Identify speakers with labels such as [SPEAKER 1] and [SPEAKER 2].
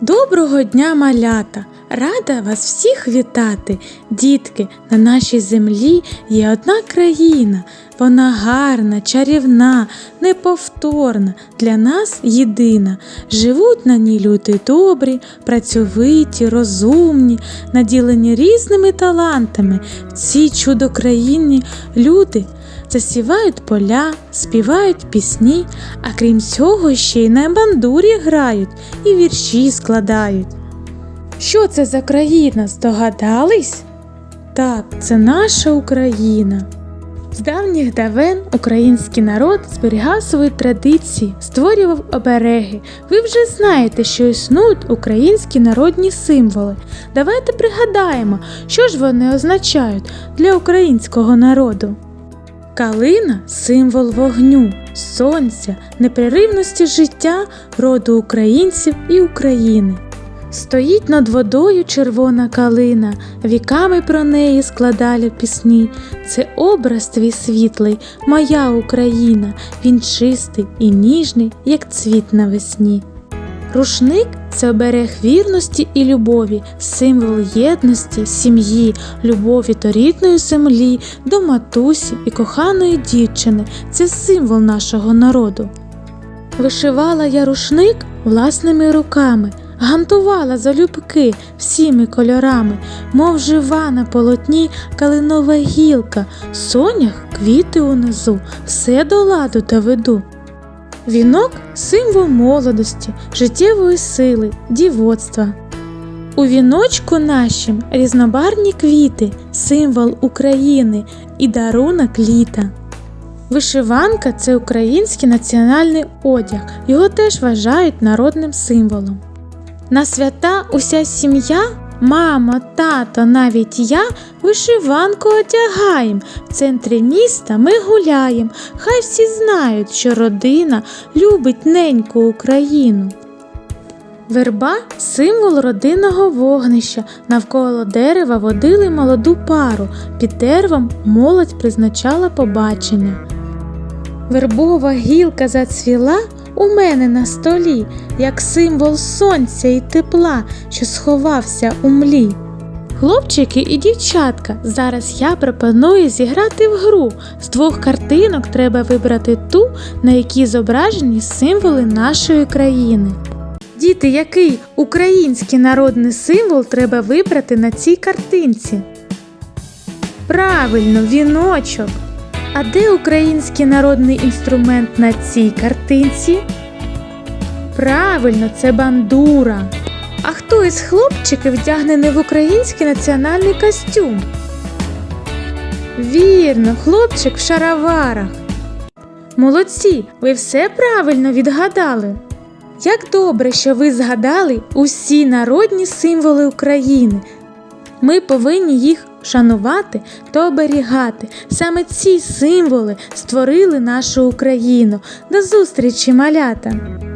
[SPEAKER 1] Доброго дня, малята! Рада вас всіх вітати. Дітки, на нашій землі є одна країна. Вона гарна, чарівна, неповторна, для нас єдина. Живуть на ній люди добрі, працьовиті, розумні, наділені різними талантами. В цій чудо-країні люди засівають поля, співають пісні, а крім цього ще й на бандурі грають і вірші складають. Що це за країна? Здогадались? Так, це наша Україна. З давніх давен український народ зберігав свої традиції, створював обереги. Ви вже знаєте, що існують українські народні символи. Давайте пригадаємо, що ж вони означають для українського народу. Калина символ вогню, сонця, непреривності життя, роду українців і України. Стоїть над водою червона калина, віками про неї складали пісні. Це образ твій світлий, моя Україна, він чистий і ніжний, як цвіт навесні. Рушник це оберег вірності і любові, символ єдності, сім'ї, любові до рідної землі, до матусі і коханої дівчини. Це символ нашого народу. Вишивала я рушник власними руками, гантувала залюбки всіми кольорами, мов жива на полотні калинова гілка, сонях квіти унизу, все до ладу доведу. Вінок символ молодості, життєвої сили, дівоцтва. У віночку нашим різнобарні квіти, символ України і дарунок літа. Вишиванка це український національний одяг, його теж вважають народним символом. На свята уся сім'я, мама, тато, навіть я вишиванку одягаєм. В центрі міста ми гуляєм. Хай всі знають, що родина любить неньку Україну. Верба символ родинного вогнища. Навколо дерева водили молоду пару. Під деревом молодь призначала побачення. Вербова гілка зацвіла у мене на столі, як символ сонця і тепла, що сховався у млі. Хлопчики і дівчатка, зараз я пропоную зіграти в гру. З двох картинок треба вибрати ту, на якій зображені символи нашої країни. Діти, який український народний символ треба вибрати на цій картинці? Правильно, віночок. А де український народний інструмент на цій картинці? Правильно, це бандура. А хто із хлопчиків вдягнений в український національний костюм? Вірно, хлопчик в шароварах. Молодці, ви все правильно відгадали. Як добре, що ви згадали усі народні символи України. Ми повинні їх шанувати та оберігати. Саме ці символи створили нашу Україну. До зустрічі, малята!